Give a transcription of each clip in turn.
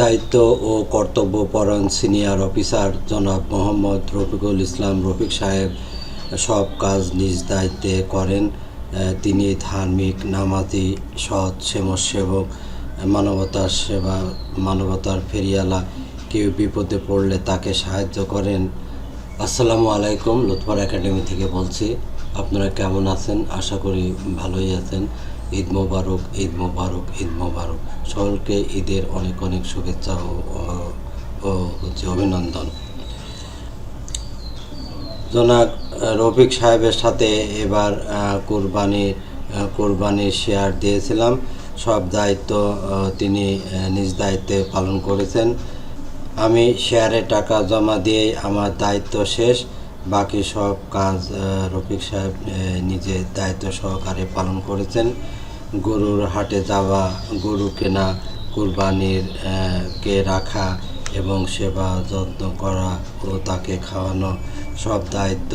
দায়িত্ব ও কর্তব্যপরায়ণ senior officer জনাব মোহাম্মদ রফিকুল ইসলাম রফিক সাহেব সব কাজ নিজ দায়িত্বে করেন। তিনি ধার্মিক, নামাজি, সৎ, সেবক, মানবতার সেবা, মানবতার ফেরিয়ালা কেউ বিপদে পড়লে তাকে সাহায্য করেন। আসসালামু আলাইকুম, লুৎফর একাডেমি থেকে বলছি। আপনারা কেমন আছেন? আশা করি ভালোই আছেন। ঈদ মোবারক ঈদ মোবারক ঈদ মোবারক। সকলকে ঈদের অনেক অনেক শুভেচ্ছা ও হচ্ছে অভিনন্দন। জনাব রফিক সাহেবের সাথে এবার আহ, কোরবানির শেয়ার দিয়েছিলাম। সব দায়িত্ব তিনি নিজ দায়িত্বে পালন করেছেন। আমি শেয়ারে টাকা জমা দিয়ে আমার দায়িত্ব শেষ। বাকি সব কাজ রফিক সাহেব আহ, নিজে দায়িত্ব সহকারে পালন করেছেন। গরুর হাটে যাওয়া, গরু কেনা, কুরবানির কে রাখা এবং সেবা যত্ন করা ও তাকে খাওয়ানো সব দায়িত্ব,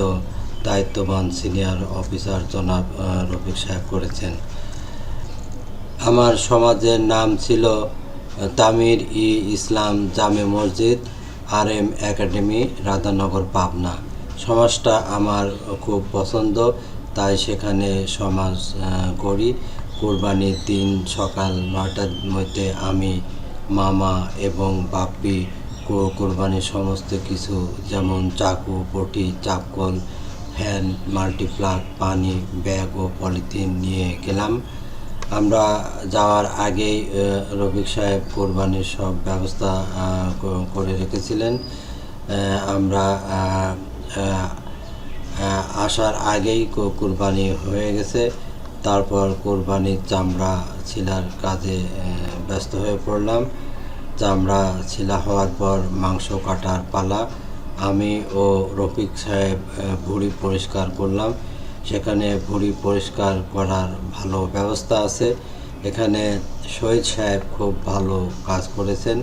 দায়িত্ববান সিনিয়র অফিসার জনাব রফিক সাহেব করেছেন। আমার সমাজের নাম ছিল তামির ই ইসলাম জামে মসজিদ R M academy, Radhanagar, Pabna. সমাজটা আমার খুব পছন্দ, তাই সেখানে সমাজ গড়ি কোরবানির দিন সকাল নয়টার মধ্যে আমি, মামা এবং বাপ্পি কো- কোরবানির সমস্ত কিছু যেমন চাকু পটি চাপকল, ফ্যান, মাল্টিপ্লাগ, পানি, ব্যাগ ও পলিথিন নিয়ে গেলাম। আমরা যাওয়ার আগেই রফিক সাহেব কোরবানির সব ব্যবস্থা করে রেখেছিলেন। আমরা আসার আগেই কোরবানি হয়ে গেছে। তারপর কোরবানির চামড়া ছিলার কাজে ব্যস্ত হয়ে পড়লাম। চামড়া ছিলা হওয়ার পর মাংস কাটার পালা। আমি ও রফিক সাহেব ভুঁড়ি পরিষ্কার করলাম। সেখানে ভুঁড়ি পরিষ্কার করার ভালো ব্যবস্থা আছে। এখানে শহীদ সাহেব খুব ভালো কাজ করেছেন।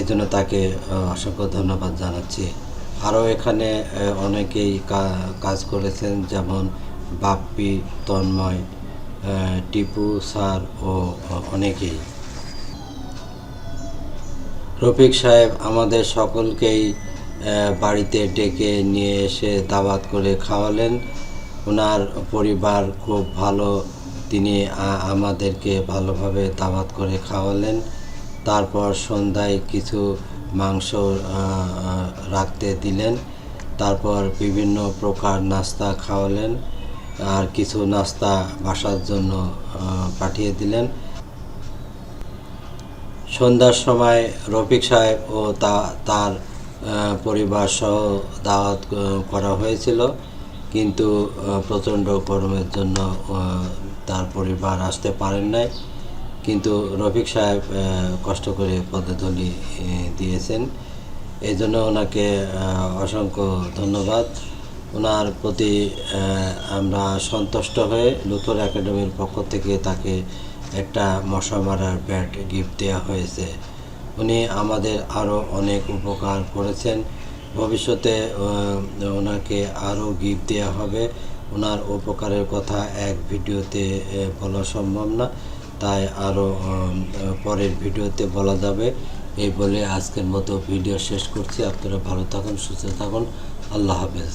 এজন্য তাকে অসংখ্য ধন্যবাদ জানাচ্ছি। আরও এখানে অনেকেই কাজ করেছেন, যেমন বাপ্পি, তন্ময় টিপু স্যার ও অনেকেই। রফিক সাহেব আমাদের সকলকেই বাড়িতে ডেকে নিয়ে এসে দাওয়াত করে খাওয়ালেন। ওনার পরিবার খুব ভালো, তিনি আমাদেরকে ভালোভাবে দাওয়াত করে খাওয়ালেন। তারপর সন্ধ্যায় কিছু মাংস রাখতে দিলেন। তারপর বিভিন্ন প্রকার নাস্তা খাওয়ালেন। আর কিছু নাস্তা বাসার জন্য পাঠিয়ে দিলেন। সন্ধ্যার সময় রফিক সাহেব ও তা, তার পরিবার সহ দাওয়াত করা হয়েছিল। কিন্তু প্রচণ্ড গরমের জন্য তার পরিবার আসতে পারেন নাই। কিন্তু রফিক সাহেব কষ্ট করে পদধূলি দিয়েছেন। এই জন্য ওনাকে অসংখ্য ধন্যবাদ। ওনার প্রতি আমরা সন্তুষ্ট হয়ে লুথর একাডেমির পক্ষ থেকে তাকে একটা মশা মারার ব্যাট গিফট দেওয়া হয়েছে। উনি আমাদের আরও অনেক উপকার করেছেন। ভবিষ্যতে ওনাকে আরও গিফট দেওয়া হবে। ওনার উপকারের কথা এক ভিডিওতে বলা সম্ভব না। তাই আরও পরের ভিডিওতে বলা যাবে। এই বলে আজকের মতো ভিডিও শেষ করছি। আপনারা ভালো থাকুন, সুস্থ থাকুন। আল্লাহ হাফেজ।